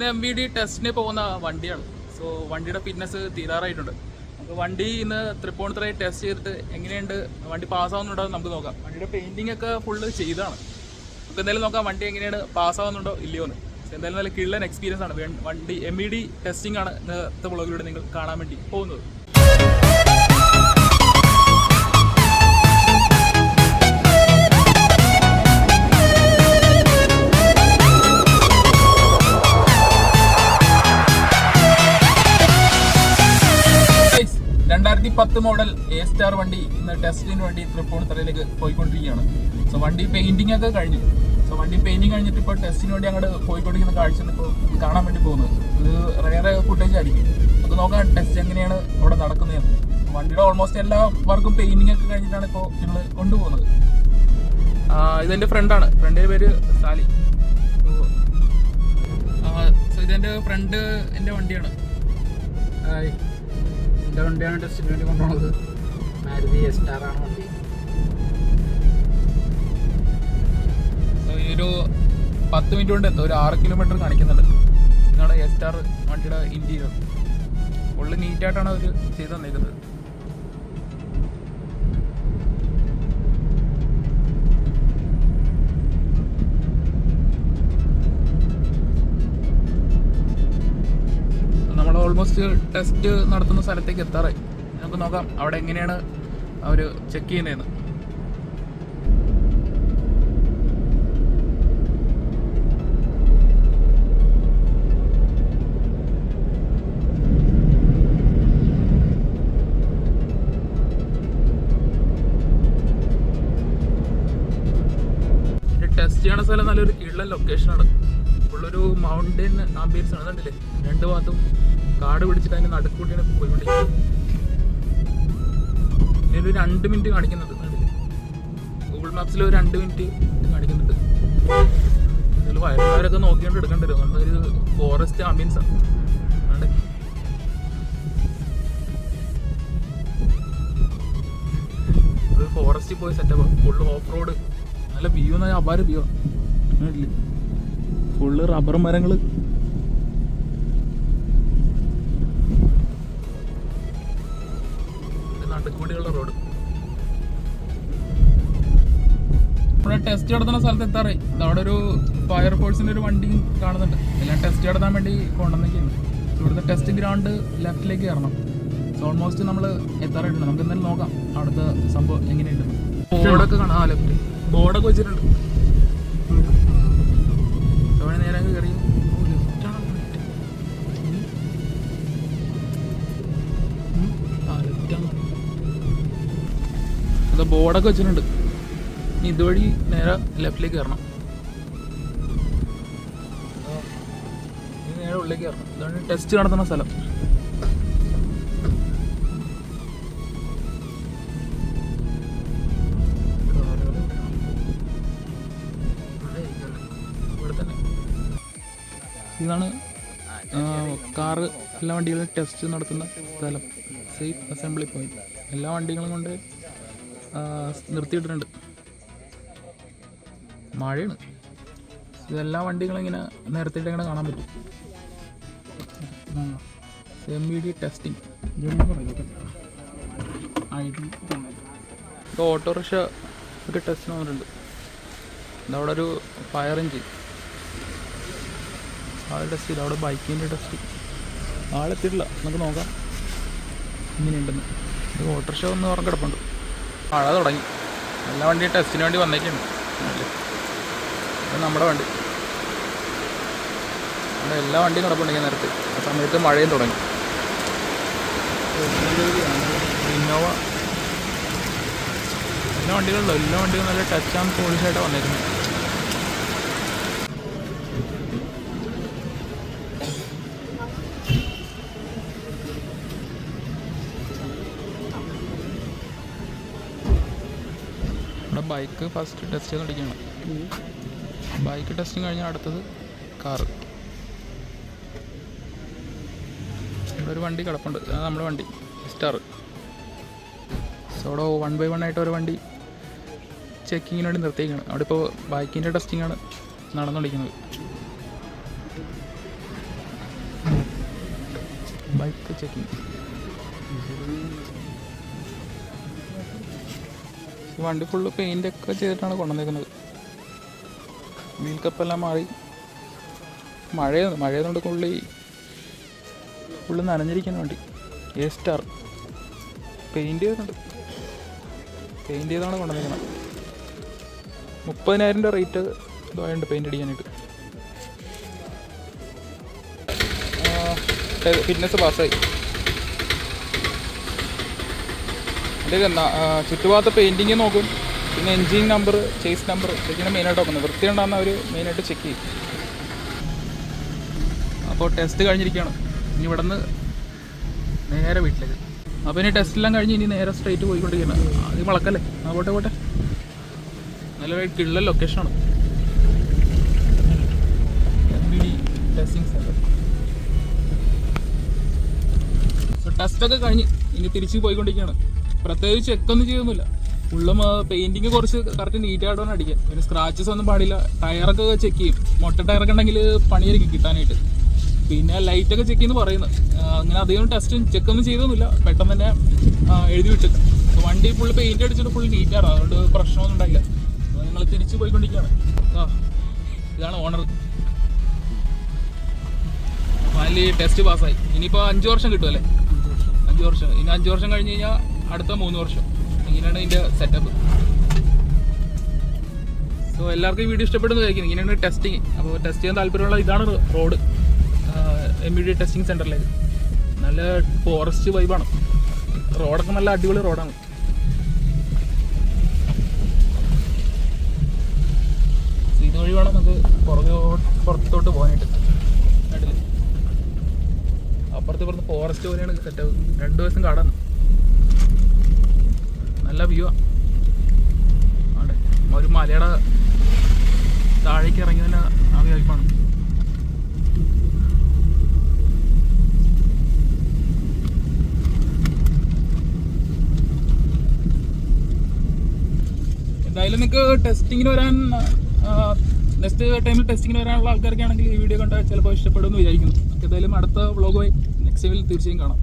ഇന്ന് M V D ടെസ്റ്റിന് പോകുന്ന വണ്ടിയാണ്. സോ വണ്ടിയുടെ ഫിറ്റ്നസ് തീരാറായിട്ടുണ്ട്. നമുക്ക് വണ്ടി ഇന്ന് തൃപ്പൂണിത്തുറയിൽ ടെസ്റ്റ് ചെയ്തിട്ട് എങ്ങനെയുണ്ട്? വണ്ടി പാസ്സാവുന്നുണ്ടോ നമുക്ക് നോക്കാം. വണ്ടിയുടെ പെയിന്റിംഗ് ഒക്കെ ഫുള്ള് ചെയ്താണ്. നമുക്ക് എന്തായാലും നോക്കാം വണ്ടി എങ്ങനെയാണ് പാസ്സാവുന്നുണ്ടോ ഇല്ലയോ എന്ന്. എന്തായാലും നല്ല കിള്ളൻ എക്സ്പീരിയൻസ് ആണ്. വണ്ടി എം ഇ ഡി ടെസ്റ്റിംഗ് ആണ് ഇന്നത്തെ വ്ളോഗിലൂടെ നിങ്ങൾ കാണാൻ വേണ്ടി പോകുന്നത്. പത്ത് മോഡൽ എ സ്റ്റാർ വണ്ടി ഇന്ന് ടെസ്റ്റിന് വേണ്ടി തൃപ്പൂണിത്തറയിലേക്ക് പോയിക്കൊണ്ടിരിക്കുകയാണ്. സോ വണ്ടി പെയിന്റിംഗ് ഒക്കെ കഴിഞ്ഞു. സോ വണ്ടി പെയിന്റിംഗ് കഴിഞ്ഞിട്ട് ഇപ്പോൾ ടെസ്റ്റിന് വേണ്ടി അങ്ങോട്ട് പോയിക്കൊണ്ടിരിക്കുന്ന കാഴ്ചയാണ് ഇപ്പോൾ കാണാൻ വേണ്ടി പോകുന്നത്. ഇത് റേറെ ഫുട്ടേജ് ആയിരിക്കും. അത് നോക്കാം ടെസ്റ്റ് എങ്ങനെയാണ് അവിടെ നടക്കുന്നതെന്ന് വണ്ടിയുടെ ഓൾമോസ്റ്റ് എല്ലാ വർക്കും പെയിന്റിംഗ് ഒക്കെ കഴിഞ്ഞിട്ടാണ് ഇപ്പോൾ ഞങ്ങൾ കൊണ്ടുപോകുന്നത്. ഇതെന്റെ ഫ്രണ്ടാണ് ഫ്രണ്ടിന്റെ പേര് സാലി. സോ ഇതെന്റെ ഫ്രണ്ട് എന്റെ വണ്ടിയാണ്. ഹായ് എന്റെ വണ്ടിയാണ് ടെസ്റ്റിന് വേണ്ടി കൊണ്ടുപോകുന്നത് മാരുതി എസ് ആണ് വണ്ടി. ഒരു പത്ത് മിനിറ്റ് കൊണ്ട് എന്തോ ഒരു ആറ് കിലോമീറ്റർ കാണിക്കുന്നുണ്ട്. ഇതാണ് എസ് സ്റ്റാർ വണ്ടിയുടെ ഇന്റീരിയർ ഫുള്ള് നീറ്റായിട്ടാണ് അവർ ചെയ്ത് തന്നേക്കുന്നത്. ഓൾമോസ്റ്റ് ടെസ്റ്റ് നടത്തുന്ന സ്ഥലത്തേക്ക് എത്താറായി. നമുക്ക് നോക്കാം അവിടെ എങ്ങനെയാണ് അവർ ചെക്ക് ചെയ്യുന്നതെന്ന്. ടെസ്റ്റ് ചെയ്യണ സ്ഥലം നല്ലൊരു ഇള്ള ലൊക്കേഷനാണ് ഉള്ളൊരു മൗണ്ടൻ ആംബിയൻസ് ആണ് കണ്ടില്ലേ? രണ്ട് ഭാഗത്തും കാട് പിടിച്ചിട്ട് അതിന്റെ നടുക്കൂട്ടിയാണ് പോയിക്കൊണ്ടിരിക്കുന്നത് ഇതിലൊരു രണ്ട് മിനിറ്റ് കാണിക്കുന്നുണ്ട്. ഗൂഗിൾ മാപ്സിൽ ഒരു രണ്ട് മിനിറ്റ് കാണിക്കുന്നുണ്ട്. ഇതിൽ വയറുകാരൊക്കെ നോക്കിയോണ്ട് എടുക്കേണ്ടി വരും. നല്ലൊരു ഫോറസ്റ്റ് ആംബിയൻസ് ആണ്. കണ്ടേ ഒരു ഫോറസ്റ്റിൽ പോയി സെറ്റപ്പ് ഫുള്ള് ഓഫ് റോഡ് നല്ല വ്യൂ എന്ന് പറഞ്ഞാൽ അപാര വ്യൂ ഫുള്ള് റബ്ബർ മരങ്ങൾ നടുക്കൂടിയുള്ള റോഡ്. ഇവിടെ ടെസ്റ്റ് നടത്തുന്ന സ്ഥലത്ത് എത്താറേ അവിടെ ഒരു ഫയർ ഫോഴ്സിന്റെ ഒരു വണ്ടി കാണുന്നുണ്ട്. എല്ലാം ടെസ്റ്റ് നടത്താൻ വേണ്ടി കൊണ്ടുവന്നേക്കാണ് ഇവിടുത്തെ ടെസ്റ്റ് ഗ്രൗണ്ട് ലെഫ്റ്റിലേക്ക് കയറണം. സോ ഓൾമോസ്റ്റ് നമ്മൾ എത്താറായിട്ടുണ്ട് നമുക്ക് എന്തായാലും നോക്കാം. അവിടുത്തെ സംഭവം എങ്ങനെയുണ്ടെന്ന്. ബോർഡൊക്കെ കാണാം. ആ ലെഫ്റ്റ് ബോർഡൊക്കെ വെച്ചിട്ടുണ്ട്. അത് ബോർഡൊക്കെ വെച്ചിട്ടുണ്ട്. ഇനി ഇതുവഴി നേരെ ലെഫ്റ്റിലേക്ക് കയറണം. നേരെ ഉള്ളിലേക്ക് കയറണം. ഇതാണ് ടെസ്റ്റ് നടത്തുന്ന സ്ഥലം. ഇതാണ് കാറ് എല്ലാ വണ്ടികളും ടെസ്റ്റ് നടത്തുന്ന സ്ഥലം. സേഫ് അസംബ്ലി പോയിന്റ് എല്ലാ വണ്ടികളും കൊണ്ട് നിർത്തിയിട്ടിട്ടുണ്ട്. മഴയാണ്. ഇതെല്ലാ വണ്ടികളും ഇങ്ങനെ നിരത്തിയിട്ട് ഇങ്ങനെ കാണാൻ പറ്റും. എം ഇ ഡി ടെസ്റ്റിംഗ് ഇപ്പോൾ ഓട്ടോറിക്ഷ ഒക്കെ ടെസ്റ്റിന് വന്നിട്ടുണ്ട്. ഇതവിടെ ഒരു ഫയർ എഞ്ചിൻ ആൾ ടെസ്റ്റ് ചെയ്ത്. അവിടെ ബൈക്കിന്റെ ടെസ്റ്റ് ആളെത്തിയിട്ടില്ല. നമുക്ക് നോക്കാം. ഇങ്ങനെയുണ്ടെന്ന് ഓട്ടോറിക്ഷ ഒന്ന് ഓർമ്മ കിടപ്പുണ്ട്. മഴ തുടങ്ങി. നല്ല വണ്ടി ടെസ്റ്റിന് വേണ്ടി വന്നേക്കാണ് നമ്മുടെ വണ്ടി. നമ്മുടെ എല്ലാ വണ്ടിയും കിടപ്പുണ്ടെങ്കിൽ നേരത്തെ. ആ സമയത്ത് മഴയും തുടങ്ങി. ഇന്നോവ. എല്ലാ വണ്ടികളുണ്ടോ എല്ലാ വണ്ടികളും നല്ല ടച്ച് ആൻഡ് പോളിഷായിട്ടാണ് വന്നേക്കുന്നത്. നമ്മുടെ ബൈക്ക് ഫസ്റ്റ് ടെസ്റ്റ് ചെയ്തുകൊണ്ടിരിക്കുകയാണ് ബൈക്ക് ടെസ്റ്റിങ് കഴിഞ്ഞാൽ അടുത്തത് കാറ് ഇവിടെ ഒരു വണ്ടി കിടപ്പുണ്ട്. നമ്മുടെ വണ്ടി. സ്റ്റാർ സോ അവിടെ വൺ ബൈ വൺ ആയിട്ട് ഒരു വണ്ടി ചെക്കിങ്ങിന് വേണ്ടി നിർത്തിയിരിക്കുകയാണ്. അവിടെ ഇപ്പോൾ ബൈക്കിന്റെ ടെസ്റ്റിംഗ് ആണ് നടന്നുകൊണ്ടിരിക്കുന്നത് ബൈക്ക് ചെക്കിങ് ഈ വണ്ടി ഫുള്ള് പെയിന്റ് ഒക്കെ ചെയ്തിട്ടാണ് കൊണ്ടുവന്നേക്കുന്നത്. വീൽ കപ്പെല്ലാം മാറി. മഴ മഴയതുകൊണ്ട് പുള്ളി ഫുള്ള് നനഞ്ഞിരിക്കുന്ന വണ്ടി. എ സ്റ്റാർ പെയിന്റ് ചെയ്തിട്ടുണ്ട്. പെയിന്റ് ചെയ്താണ് കൊണ്ടുവന്നേക്കുന്നത്. മുപ്പതിനായിരം രൂപ റേറ്റ് ഇതായുണ്ട് പെയിന്റ് അടിക്കാനായിട്ട്. ഫിറ്റ്നസ് പാസ്സായി അതിൽ ചുറ്റുഭാഗത്ത് പെയിന്റിങ് നോക്കും. പിന്നെ എൻജിൻ നമ്പർ ചേസ് നമ്പർ ഇതൊക്കെയാണ് മെയിനായിട്ട് നോക്കുന്നത്. വൃത്തി ഉണ്ടാകുന്ന അവർ മെയിനായിട്ട് ചെക്ക് ചെയ്യും. അപ്പോൾ ടെസ്റ്റ് കഴിഞ്ഞിരിക്കുകയാണ്. ഇനി ഇവിടെ നിന്ന് നേരെ വീട്ടിലേക്ക്. അപ്പോൾ ഇനി ടെസ്റ്റെല്ലാം കഴിഞ്ഞ് ഇനി നേരെ സ്ട്രൈറ്റ് പോയിക്കൊണ്ടിരിക്കുകയാണ്. അത് വളക്കല്ലേ? ആ പോട്ടെ പോട്ടെ. നല്ല കിള്ള ലൊക്കേഷനാണ് ടെസ്റ്റിംഗ് ടെസ്റ്റൊക്കെ കഴിഞ്ഞ് ഇനി തിരിച്ച് പോയിക്കൊണ്ടിരിക്കുകയാണ്. പ്രത്യേകിച്ച് ചെക്കൊന്നും ചെയ്യുന്നില്ല. ഫുള്ളും പെയിന്റിങ് കുറച്ച് കറക്റ്റ് നീറ്റ് ആയിട്ടാണ് വേണം അടിക്കാൻ. പിന്നെ സ്ക്രാച്ചസ് ഒന്നും പാടില്ല. ടയറൊക്കെ ചെക്ക് ചെയ്യും. മൊട്ട ടയറൊക്കെ ഉണ്ടെങ്കിൽ പണിയായിരിക്കും കിട്ടാനായിട്ട്. പിന്നെ ലൈറ്റൊക്കെ ചെക്ക് ചെയ്യുന്നു പറയുന്നത്. അങ്ങനെ അധികം ടെസ്റ്റ് ചെക്കൊന്നും ചെയ്തൊന്നുമില്ല. പെട്ടെന്ന് തന്നെ എഴുതി വിട്ടു വണ്ടി ഫുൾ പെയിന്റ് അടിച്ചിട്ട് ഫുൾ നീറ്റാണ് അതുകൊണ്ട് പ്രശ്നമൊന്നും ഉണ്ടായില്ല. നിങ്ങൾ തിരിച്ചു പോയിക്കൊണ്ടിരിക്കുകയാണ്. ഇതാണ് ഓണർ ഫൈനലി ടെസ്റ്റ് പാസ്സായി ഇനിയിപ്പോൾ അഞ്ച് വർഷം കിട്ടുമല്ലേ അഞ്ച് വർഷം. ഇനി അഞ്ച് വർഷം കഴിഞ്ഞ് കഴിഞ്ഞാൽ അടുത്ത മൂന്ന് വർഷം. ഇങ്ങനെയാണ് ഇതിന്റെ സെറ്റപ്പ് സോ എല്ലാവർക്കും വീഡിയോ ഇഷ്ടപ്പെടുന്നതായിരിക്കും ഇങ്ങനെയാണ് ടെസ്റ്റിങ് അപ്പോൾ ടെസ്റ്റ് ചെയ്യാൻ താല്പര്യമുള്ള ഇതാണ് road M U D testing സെന്ററിലേക്ക് നല്ല ഫോറസ്റ്റ് വൈബാണ് റോഡൊക്കെ നല്ല അടിപൊളി റോഡാണ് ഇതുവഴി വേണം നമുക്ക് പുറകെ പുറത്തോട്ട് പോകാനായിട്ട്. അപ്പുറത്ത് ഇപ്പുറത്ത് ഫോറസ്റ്റ് പോലെയാണ് സെറ്റപ്പ് രണ്ട് ദിവസം കടന്ന് നല്ല വ്യൂ ആണ് ഒരു മലയുടെ താഴേക്ക് ഇറങ്ങി തന്നെ ആ വിചാരിപ്പാണ് എന്തായാലും നിങ്ങൾക്ക് ടെസ്റ്റിങ്ങിന് വരാൻ നെക്സ്റ്റ് ടൈമിൽ ടെസ്റ്റിങ്ങിന് വരാനുള്ള ആൾക്കാരൊക്കെ ആണെങ്കിൽ ഈ വീഡിയോ കണ്ടാൽ ചിലപ്പോൾ ഇഷ്ടപ്പെടുമെന്ന് വിചാരിക്കുന്നു. എന്തായാലും അടുത്ത വ്ളോഗുമായി നെക്സ്റ്റ് ടൈമിൽ തീർച്ചയായും കാണാം.